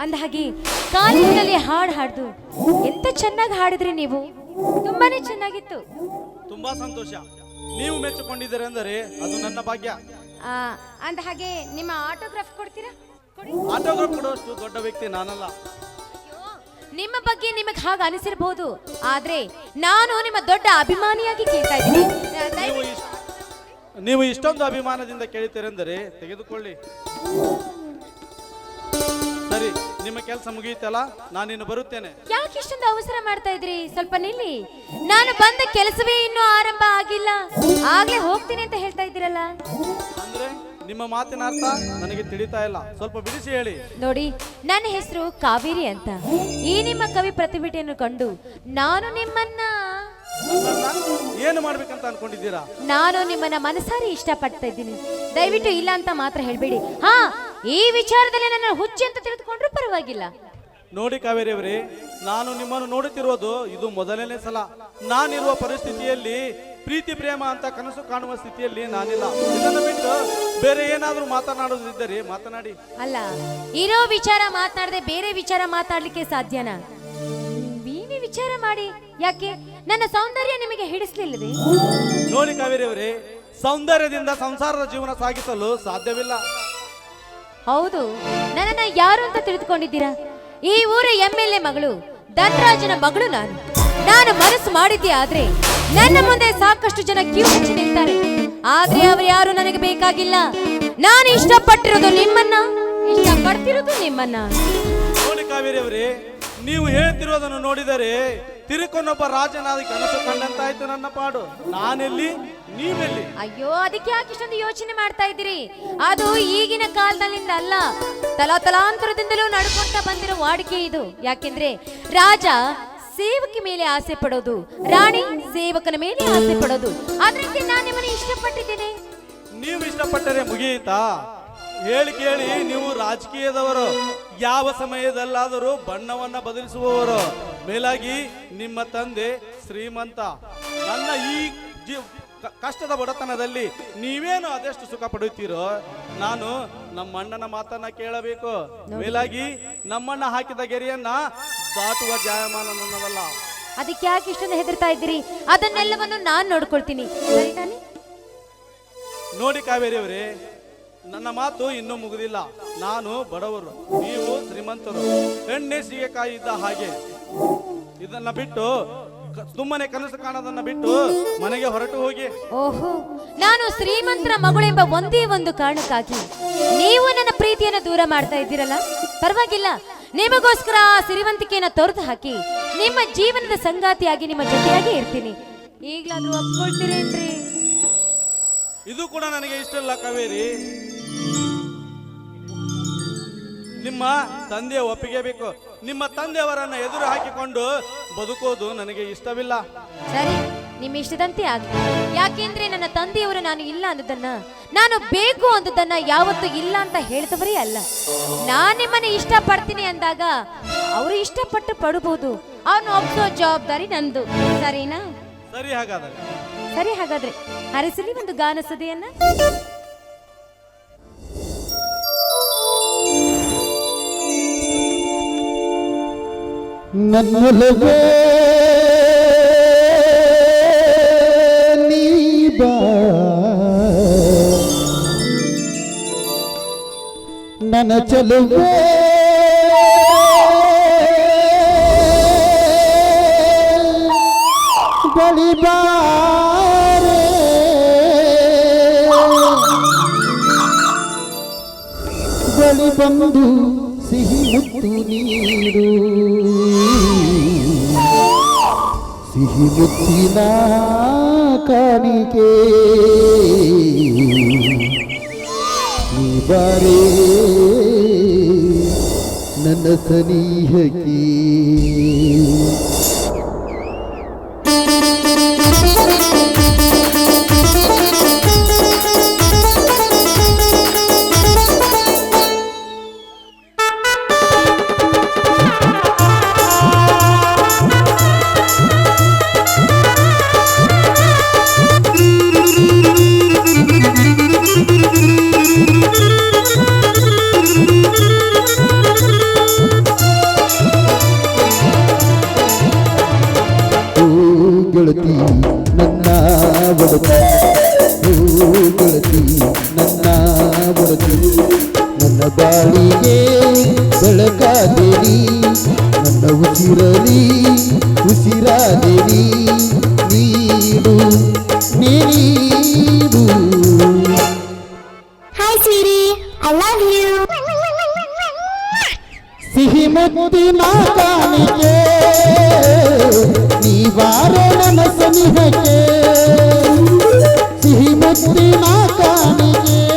ಅಂದ ಹಾಗೆ ಕಾಲೇಜಿನಲ್ಲಿ ಹಾಡು ಹಾಡ್ದು ಎಂತ ಚೆನ್ನಾಗಿ ಹಾಡಿದ್ರಿ ನೀವು? ತುಂಬಾನೇ ಚೆನ್ನಾಗಿತ್ತು. ತುಂಬಾ ಸಂತೋಷ. ನೀವು ಮೆಚ್ಚಿಕೊಂಡಿದ್ದೀರಿ ಅಂದರೆ ಅದು ನನ್ನ ಭಾಗ್ಯ. ಆ, ಅಂದ ಹಾಗೆ ನಿಮ್ಮ ಆಟೋಗ್ರಾಫ್ ಕೊಡ್ತೀರಾ? ಕೊಡಿ. ಆಟೋಗ್ರಾಫ್ ಕೊಡುವಷ್ಟು ದೊಡ್ಡ ವ್ಯಕ್ತಿ ನಾನಲ್ಲ. ನಿಮ್ಮ ಬಗ್ಗೆ ನಿಮಗೆ ಹಾಗೆ ಅನಿಸಿರಬಹುದು ಆದ್ರೆ ನಾನು ನಿಮ್ಮ ದೊಡ್ಡ ಅಭಿಮಾನಿಯಾಗಿ ಕೇಳ್ತಾ ಇದ್ದೀನಿ. ಆ, ನೀವು ನೀವು ಇಷ್ಟೊಂದು ಅಭಿಮಾನದಿಂದ ಕೇಳ್ತೀರೆಂದರೆ ತೆಗೆದುಕೊಳ್ಳಿ. ನಿಮ್ಮ ಕೆಲಸ ಮುಗಿಯುತ್ತಲ್ಲ ನಾನಿನ್ನು ಬರುತ್ತೇನೆ. ಯಾಕೆ ಇಷ್ಟೊಂದು ಅವಸರ ಮಾಡ್ತಾ ಇದ್ರಿ? ಸ್ವಲ್ಪ ನಿಲ್ಲಿ. ನಾನು ಬಂದ ಕೆಲಸವೇ ಇನ್ನೂ ಆರಂಭ ಆಗಿಲ್ಲ. ಆಗ್ಲೇ ಹೋಗ್ತೀನಿ ಅಂತ ಹೇಳ್ತಾ ಇದ್ದೀರಲ್ಲ? ಅಂದ್ರೆ ನಿಮ್ಮ ಮಾತಿನ ಅರ್ಥ ನನಗೆ ತಿಳಿತಾ ಇಲ್ಲ. ಸ್ವಲ್ಪ ಬಿಡಿಸಿ ಹೇಳಿ. ನೋಡಿ ನನ್ನ ಹೆಸರು ಕಾವೇರಿ ಅಂತ. ಈ ನಿಮ್ಮ ಕವಿ ಪ್ರತಿಭಟನೆಯನ್ನು ಕಂಡು ನಾನು ನಿಮ್ಮನ್ನ. ನನ್ನನ್ನ ಏನು ಮಾಡ್ಬೇಕಂತ ಅನ್ಕೊಂಡಿದ್ದೀರಾ? ನಾನು ನಿಮ್ಮನ್ನ ಮನಸಾರಿ ಇಷ್ಟಪಡ್ತಾ ಇದ್ದೀನಿ. ದಯವಿಟ್ಟು ಇಲ್ಲ ಅಂತ ಮಾತ್ರ ಹೇಳ್ಬೇಡಿ. ಹಾ ಈ ವಿಚಾರದಲ್ಲಿ ನನ್ನ ಹುಚ್ಚಿ ಅಂತ ತಿಳಿದುಕೊಂಡ್ರೆ ಪರವಾಗಿಲ್ಲ. ನೋಡಿ ಕಾವೇರಿ ಅವರೇ ನಾನು ನಿಮ್ಮನ್ನು ನೋಡುತ್ತಿರುವುದು ಇದು ಮೊದಲನೇ ಸಲ. ನಾನಿರುವ ಪರಿಸ್ಥಿತಿಯಲ್ಲಿ ಪ್ರೀತಿ ಪ್ರೇಮ ಅಂತ ಕನಸು ಕಾಣುವ ಸ್ಥಿತಿಯಲ್ಲಿ ನಾನಿಲ್ಲ. ಇದನ್ನು ಬಿಟ್ಟು ಬೇರೆ ಏನಾದರೂ ಮಾತನಾಡೋದಿದ್ದರೆ ಮಾತನಾಡಿ. ಅಲ್ಲ ಇರೋ ವಿಚಾರ ಮಾತನಾಡದೆ ಬೇರೆ ವಿಚಾರ ಮಾತಾಡ್ಲಿಕ್ಕೆ ಸಾಧ್ಯನಾ? ನೀವೇ ವಿಚಾರ ಮಾಡಿ. ಯಾಕೆ? ನನ್ನ ಸೌಂದರ್ಯ ನಿಮಗೆ ಹಿಡಿಸಲಿಲ್ಲ ನೋಡಿ ಕಾವೇರಿ ಅವರೇ ಸೌಂದರ್ಯದಿಂದ ಸಂಸಾರದ ಜೀವನ ಸಾಗಿಸಲು ಸಾಧ್ಯವಿಲ್ಲ. ಹೌದು. ನನ್ನನ್ನ ಯಾರು ಅಂತ ತಿಳಿದುಕೊಂಡಿದ್ದೀರಾ? ಈ ಊರ ಎಂ ಎಲ್ ಎ ಮಗಳು, ಧನರಾಜನ ಮಗಳು ನಾನು. ನಾನು ಮನಸ್ಸು ಮಾಡಿದ್ದೆ ಆದ್ರೆ ನನ್ನ ಮುಂದೆ ಸಾಕಷ್ಟು ಜನ ಕ್ಯೂ ಹಚ್ಚಿ ನಿಲ್ತಾರೆ. ಆದ್ರೆ ಅವ್ರು ಯಾರು ನನಗೆ ಬೇಕಾಗಿಲ್ಲ. ನಾನು ಇಷ್ಟಪಟ್ಟಿರೋದು ನಿಮ್ಮನ್ನ. ಇಷ್ಟಪಡ್ತಿರೋದು ನಿಮ್ಮನ್ನ. ಕಾವೇರಿ ಅವರೇ, ನೀವು ಹೇಳ್ತಿರೋದನ್ನು ನೋಡಿದರೆ ತಿರುಕೊನ್ನೊಬ್ಬ ರಾಜನಾದ ಕನಸು ಕಂಡಂತಾಯ್ತು ನನ್ನ ಪಾಡು. ನಾನೆಲ್ಲಿ? ನೀವೆಲ್ಲಿ? ಅಯ್ಯೋ ಅದಕ್ಕೆ ಯಾಕೆ ಇಷ್ಟೊಂದು ಯೋಚನೆ ಮಾಡ್ತಾ ಇದ್ದೀರಿ? ಅದು ಈಗಿನ ಕಾಲದಲ್ಲಿಂದ ಅಲ್ಲ. ತಲಾತಲಾಂತರದಿಂದಲೂ ನಡ್ಕೊಂತ ಬಂದಿರೋ ವಾಡಿಕೆ ಇದು. ಯಾಕೆಂದ್ರೆ ರಾಜ ಸೇವಕಿ ಮೇಲೆ ಆಸೆ ಪಡೋದು ರಾಣಿ ಸೇವಕನ ಮೇಲೆ ಆಸೆ ಪಡೋದು. ಅದಕ್ಕೆ ನಾನು ನಿಮ್ಮನ್ನ ಇಷ್ಟಪಟ್ಟಿದ್ದೇನೆ. ನೀವು ಇಷ್ಟಪಟ್ಟರೆ ಮುಗಿಯಿತಾ ಹೇಳಿ ಕೇಳಿ ನೀವು ರಾಜಕೀಯದವರು ಯಾವ ಸಮಯದಲ್ಲಾದರೂ ಬಣ್ಣವನ್ನ ಬದಲಿಸುವವರು. ಮೇಲಾಗಿ ನಿಮ್ಮ ತಂದೆ ಶ್ರೀಮಂತ. ನನ್ನ ಈ ಕಷ್ಟದ ಬಡತನದಲ್ಲಿ ನೀವೇನು ಅದೆಷ್ಟು ಸುಖ ಪಡುತ್ತೀರೋ ನಾನು ನಮ್ಮಣ್ಣನ ಮಾತನ್ನ ಕೇಳಬೇಕು. ಮೇಲಾಗಿ ನಮ್ಮಣ್ಣ ಹಾಕಿದ ಗೆರೆಯನ್ನ ದಾಟುವ ಜಾಯಮಾನ ನನ್ನದಲ್ಲ ಅದಕ್ಕೆ ಯಾಕೆ ಇಷ್ಟೊಂದು ಹೆದರ್ತಾ ಇದ್ದೀರಿ? ಅದನ್ನೆಲ್ಲವನ್ನು ನಾನು ನೋಡ್ಕೊಳ್ತೀನಿ. ಸರಿ ತಾನೇ ನೋಡಿ ಕಾವೇರಿ ಅವರೇ ನನ್ನ ಮಾತು ಇನ್ನೂ ಮುಗಿದಿಲ್ಲ. ನಾನು ಬಡವರು ನೀವು ಶ್ರೀಮಂತರು. ಹೆಣ್ಣೆ ಸೀಗೆಕಾಯಿ ಇದ್ದ ಹಾಗೆ. ಇದನ್ನ ಬಿಟ್ಟು ಸುಮ್ಮನೆ ಕನಸು ಕಾಣೋದನ್ನ ಬಿಟ್ಟು ಮನೆಗೆ ಹೊರಟು ಹೋಗಿ. ಓಹೋ ನಾನು ಶ್ರೀಮಂತರ ಮಗಳೆಂಬ ಒಂದೇ ಒಂದು ಕಾರಣಕ್ಕಾಗಿ ನೀವು ನನ್ನ ಪ್ರೀತಿಯನ್ನು ದೂರ ಮಾಡ್ತಾ ಇದ್ದೀರಲ್ಲ? ಪರವಾಗಿಲ್ಲ. ನಿಮಗೋಸ್ಕರ ಆ ಸಿರಿವಂತಿಕೆಯನ್ನ ತೊರೆದು ಹಾಕಿ ನಿಮ್ಮ ಜೀವನದ ಸಂಗಾತಿಯಾಗಿ ನಿಮ್ಮ ಜೊತೆಯಾಗಿ ಇರ್ತೀನಿ. ಈಗಲಾದ್ರೂ ಒಪ್ಕೊಳ್ತೀರೇನ್ರಿ? ಇದು ಕೂಡ ನನಗೆ ಇಷ್ಟ ಇಲ್ಲ ಕಾವೇರಿ. ನಿಮ್ಮ ತಂದೆಯ ಒಪ್ಪಿಗೆ ಬೇಕು. ನಿಮ್ಮ ತಂದೆಯವರನ್ನ ಎದುರು ಹಾಕಿಕೊಂಡು ಬದುಕೋದು ನನಗೆ ಇಷ್ಟವಿಲ್ಲ. ಸರಿ ನಿಮ್ಮ ಇಷ್ಟದಂತೆ ಆಗ್ಲಿ ಯಾಕೆಂದ್ರೆ ನನ್ನ ತಂದೆಯವರು ನಾನು ಇಲ್ಲ ಅನ್ನೋದನ್ನ ನಾನು ಬೇಕು ಅಂದದನ್ನ ಯಾವತ್ತು ಇಲ್ಲ ಅಂತ ಹೇಳಿದವರೇ ಅಲ್ಲ. ನಾನು ನಿಮ್ಮನ್ನ ಇಷ್ಟ ಪಡ್ತೀನಿ ಅಂದಾಗ ಅವರು ಇಷ್ಟಪಟ್ಟು ಪಡಬಹುದು ಅವನು ಒಪ್ಸೋ ಜವಾಬ್ದಾರಿ ನಂದು. ಸರಿನಾ? ಸರಿ ಹಾಗಾದ್ರೆ. ಸರಿ ಹಾಗಾದ್ರೆ ಹರಿಸಲಿ ಒಂದು ಗಾನ ಸುದಿಯನ್ನ. ನನ್ನೊಲವೇ ನೀ ಬಾ ನನ್ನ ಚಲುವೆ ಬಳಿ ಬಾರೆ. ಬಳಿ ಬಂದು ಸಿಹಿ ಮುತ್ತು ನೀರು ಸಿಹಿ ಮುತ್ತಿನ ಕಾಣಿಕೆ. ಬಾರೇ ನನ್ನ ಸನಿಹಕ್ಕೆ. ಬಾಳಿಗೆ ಬೆಳಕಾದೇರಿ ನನ್ನ ಉಸಿರಲಿ ಉಸಿರಾದೇರಿ ನೀಡು ನೀಡು hi sweetie. I love you ಸಿಹಿ ಮುತ್ತಿನ ಕಾಣಿಕೆ ನೀವಾರ ನನ್ನ ಸನಿಹಕ್ಕೆ. ಸಿಹಿ ಮುತ್ತಿನ ಕಾಣಿಕೆ.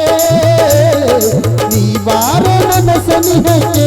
ನನ್ನ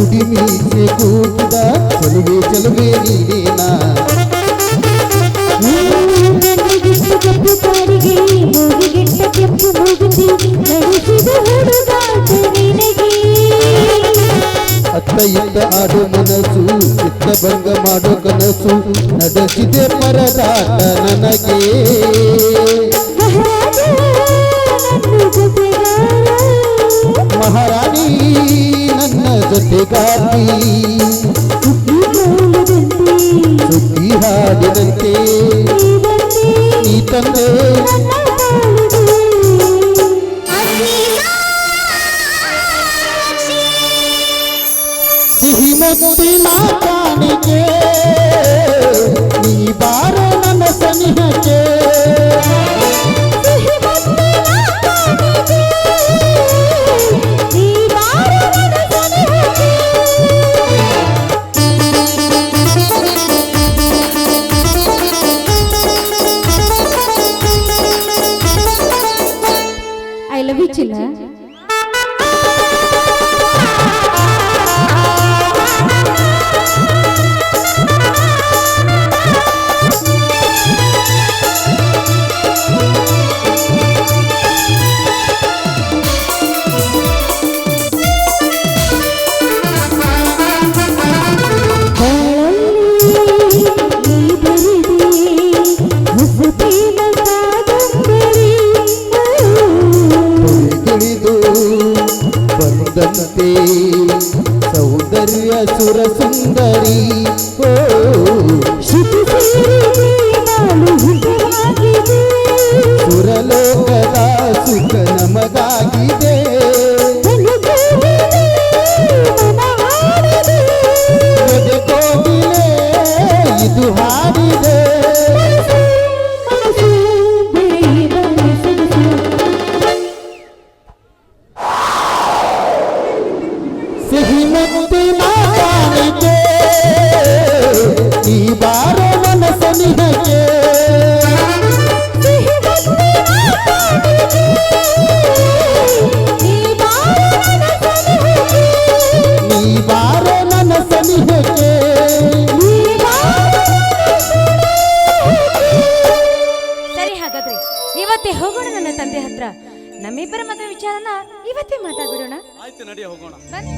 ಕುಡಿ ಮೀಸೆ ಕೂಗಿದ ಚಲುವೆ ಚಲುವೆ ನೀನೇನ ಅತ್ತ ಇತ್ತ ಆಡೋ ಮನಸ್ಸು, ಚಿತ್ತ ಭಂಗ ಮಾಡೋ ಕನಸು. ನಡೆಸಿದೆ ಪರದಾಟ ನನಗೆ. ಮಹಾರಾಣಿ ನನ್ನ ಜೊತೆಗಾತಿ ಸುದ್ದಿ ಹಾಡಿದಂತೆ ನೀ ತಂದೆ oh. ನನ್ನ ಸನಿಹಕ್ಕೆ ಸರಿ ಹಾಗಾದ್ರೆ ಇವತ್ತೇ ಹೋಗೋಣ ನನ್ನ ತಂದೆ ಹತ್ರ. ನಮ್ಮಿಬ್ಬರ ಮದುವೆ ವಿಚಾರನ ಇವತ್ತೇ ಮಾತಾಡ್ಬಿಡೋಣ. ಆಯ್ತು ನಡಿ ಹೋಗೋಣ. ಬನ್ನಿ.